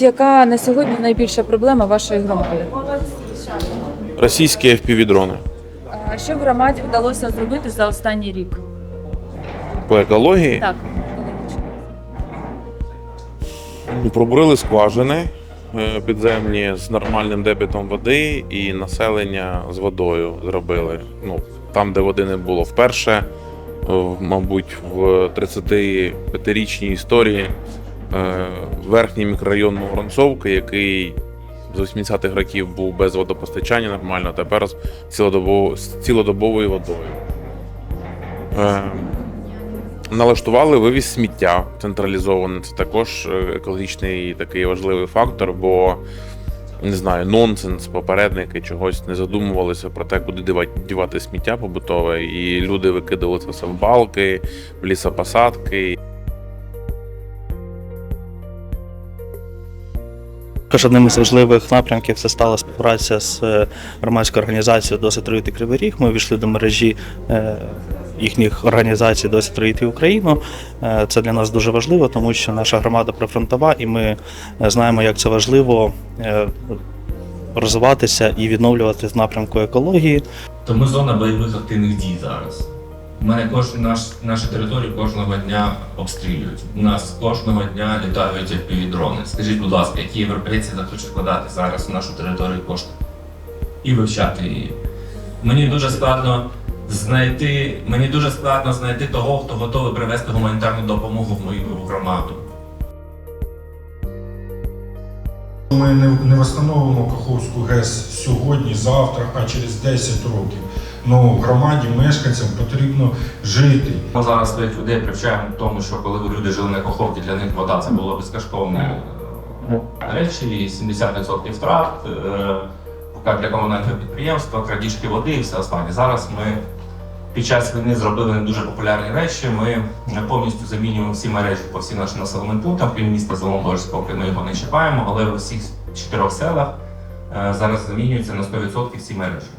Яка на сьогодні найбільша проблема вашої громади? Російські FPV-дрони. А Що в громаді вдалося зробити за останній рік? По екології Так, Ну, пробурили скважини е, підземні з нормальним дебітом води і населення з водою зробили. Ну, там, де води не було. Вперше, мабуть, в 35-річній історії верхній мікрорайон Воронцовки, який з 80-х років був без водопостачання нормально, тепер з цілодобово- з цілодобовою водою. Е, Налаштували вивіз сміття централізоване. Це також е, екологічний такий важливий фактор, бо не знаю, нонсенс, попередники чогось не задумувалися про те, куди дівати сміття побутове, і люди викидали це все в балки, в лісопосадки. Також одним із важливих напрямків це стала співпраця з е, громадською організацією Досить Ривити Кривий Ріг. Ми увійшли до мережі е, їхніх організацій Досить Ривити Україну. Е, Це для нас дуже важливо, тому що наша громада прифронтова, і ми знаємо, як це важливо розвиватися і відновлювати в напрямку екології. То ми зона бойових активних дій зараз. У мене кожен наш наші території кожного дня обстрілюють. У нас кожного дня літають FPV-дрони. Скажіть, будь ласка, які європейці захочуть вкладати зараз в нашу територію кошти і вивчати її. Мені дуже складно знайти, мені дуже складно знайти того, хто готовий привезти гуманітарну допомогу в мою громаду. Ми не, не встановимо Каховську ГЕС сьогодні, завтра, а через 10 років. Ну, громаді, мешканцям потрібно жити. Ми зараз своїх людей привчаємо в тому, що коли люди жили на Каховці, для них вода це було безкоштовне е, речі, і 70% втрат, е, як для комунального підприємства, крадіжки води і все останнє. Зараз ми під час війни зробили дуже популярні речі. Ми повністю замінюємо всі мережі по всім нашим населеним пунктам, крім міста Золотошська, поки ми його не чіпаємо, але в усіх чотирьох селах е, зараз замінюються на 100% всі мережі.